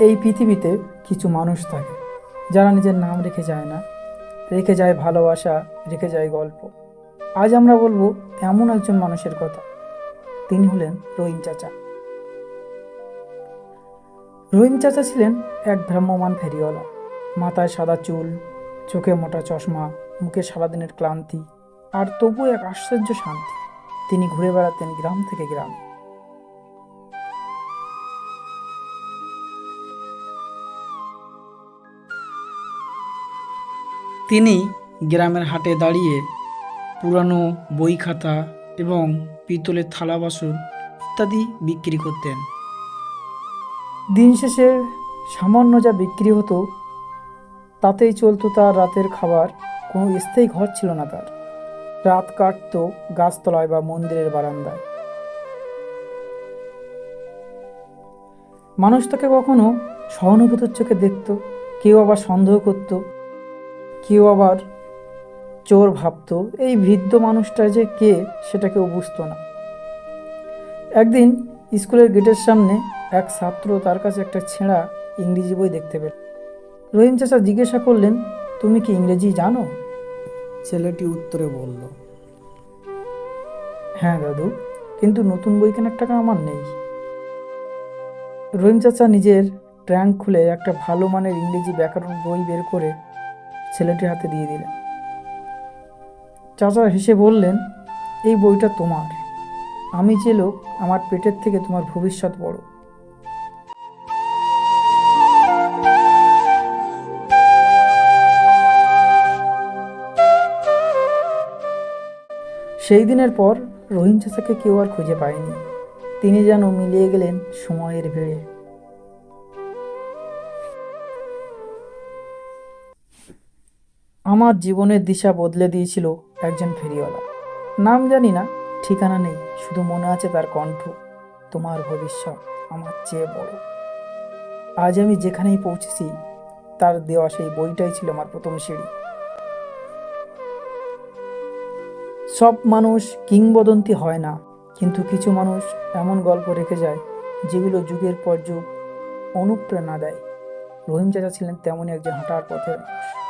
এই পৃথিবীতে কিছু মানুষ থাকে, যারা নিজের নাম রেখে যায় না। রেখে যায় ভালোবাসা, রেখে যায় গল্প। আজ আমরা বলব এমন একজন মানুষের কথা। তিনি হলেন রহিম চাচা। রহিম চাচা ছিলেন এক ভ্রাম্যমান ফেরিওয়ালা। মাথায় সাদা চুল, চোখে মোটা চশমা, মুখে সারাদিনের ক্লান্তি, আর তবু এক আশ্চর্য শান্তি। তিনি ঘুরে বেড়াতেন গ্রাম থেকে গ্রামে। তিনি গ্রামের হাটে দাঁড়িয়ে পুরানো বই খাতা এবং পিতলের থালা বাসন ইত্যাদি বিক্রি করতেন। দিন শেষে সামান্য যা বিক্রি হতো, তাতেই চলতো তার রাতের খাবার, কোনো স্থায়ী ঘর ছিল না তার। রাত কাটতো গাছতলায় বা মন্দিরের বারান্দায়। মানুষ তাকে কখনো সহানুভূতির চোখে দেখত, কেউ আবার সন্দেহ করত কেউ আবার চোর ভাবতো এই বৃদ্ধ মানুষটা যে কে সেটা কেউ বুঝতো না। একদিন স্কুলের গেটের সামনে এক ছাত্র তার কাছে একটা ছেঁড়া ইংরেজি বই দেখতে পেল। রহিম চাচা জিজ্ঞাসা করলেন তুমি কি ইংরেজি জানো? ছেলেটি উত্তরে বলল হ্যাঁ দাদু কিন্তু নতুন বই কেনার টাকা আমার নেই। রহিম চাচা নিজের ট্র্যাঙ্ক খুলে একটা ভালো মানের ইংরেজি ব্যাকরণ বই বের করে ছেলেটির হাতে দিয়ে দিলেন। চাচা হেসে বললেন, এই বইটা তোমার। আমি যে লোক, আমার পেটের থেকে তোমার ভবিষ্যৎ বড়। সেই দিনের পর রহিম চাচাকে কেউ আর খুঁজে পায়নি। তিনি যেন মিলিয়ে গেলেন সময়ের ভিড়ে। আমার জীবনের দিশা বদলে দিয়েছিল একজন ফেরিওয়ালা। নাম জানি না, ঠিকানা নেই, শুধু মনে আছে তার কণ্ঠ। তোমার ভবিষ্যৎ আমার চেয়ে বড়। আজ আমি যেখানেই পৌঁছেছি, তার দেওয়া সেই বইটাই ছিল আমার প্রথম সিঁড়ি। সব মানুষ কিংবদন্তি হয় না, কিন্তু কিছু মানুষ এমন গল্প রেখে যায়, যেগুলো যুগের পর যুগ অনুপ্রেরণা দেয়। রহিম চাচা ছিলেন তেমনই একজন হাঁটার পথের মানুষ।